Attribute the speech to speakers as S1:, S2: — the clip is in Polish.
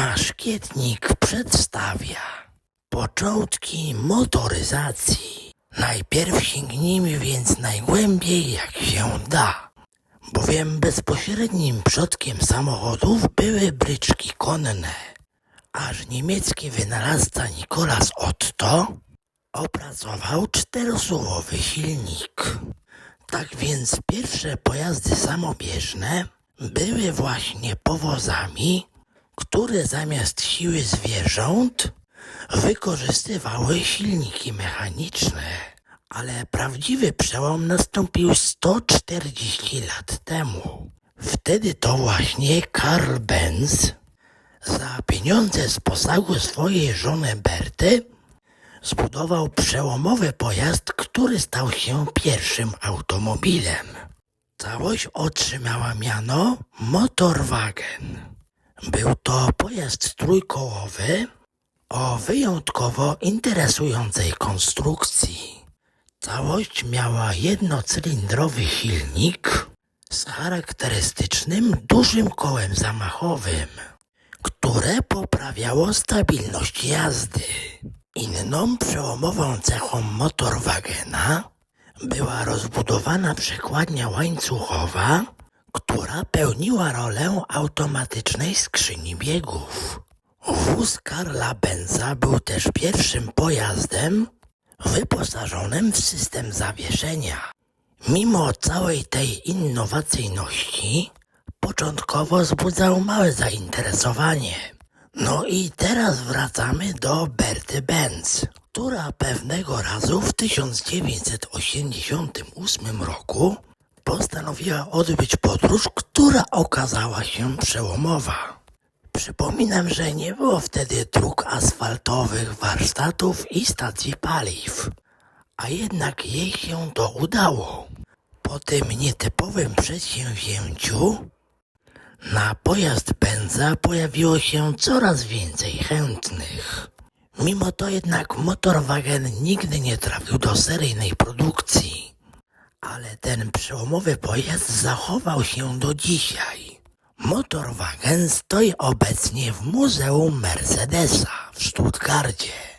S1: Maszkietnik przedstawia początki motoryzacji. Najpierw sięgnijmy więc najgłębiej jak się da, bowiem bezpośrednim przodkiem samochodów były bryczki konne, aż niemiecki wynalazca Nicolas Otto opracował czterosuwowy silnik. Tak więc pierwsze pojazdy samobieżne były właśnie powozami, które zamiast siły zwierząt wykorzystywały silniki mechaniczne. Ale prawdziwy przełom nastąpił 140 lat temu. Wtedy to właśnie Karl Benz za pieniądze z posagu swojej żony Berty zbudował przełomowy pojazd, który stał się pierwszym automobilem. Całość otrzymała miano Motorwagen. Był to pojazd trójkołowy o wyjątkowo interesującej konstrukcji. Całość miała jednocylindrowy silnik z charakterystycznym dużym kołem zamachowym, które poprawiało stabilność jazdy. Inną przełomową cechą motorwagena była rozbudowana przekładnia łańcuchowa, która pełniła rolę automatycznej skrzyni biegów. Wóz Karla Benza był też pierwszym pojazdem wyposażonym w system zawieszenia. Mimo całej tej innowacyjności, początkowo wzbudzał małe zainteresowanie. No i teraz wracamy do Berty Benz, która pewnego razu w 1988 roku postanowiła odbyć podróż, która okazała się przełomowa. Przypominam, że nie było wtedy dróg asfaltowych, warsztatów i stacji paliw, a jednak jej się to udało. Po tym nietypowym przedsięwzięciu na pojazd Benza pojawiło się coraz więcej chętnych. Mimo to jednak motorwagen nigdy nie trafił do seryjnej produkcji. Ale ten przełomowy pojazd zachował się do dzisiaj. Motorwagen stoi obecnie w Muzeum Mercedesa w Stuttgarcie.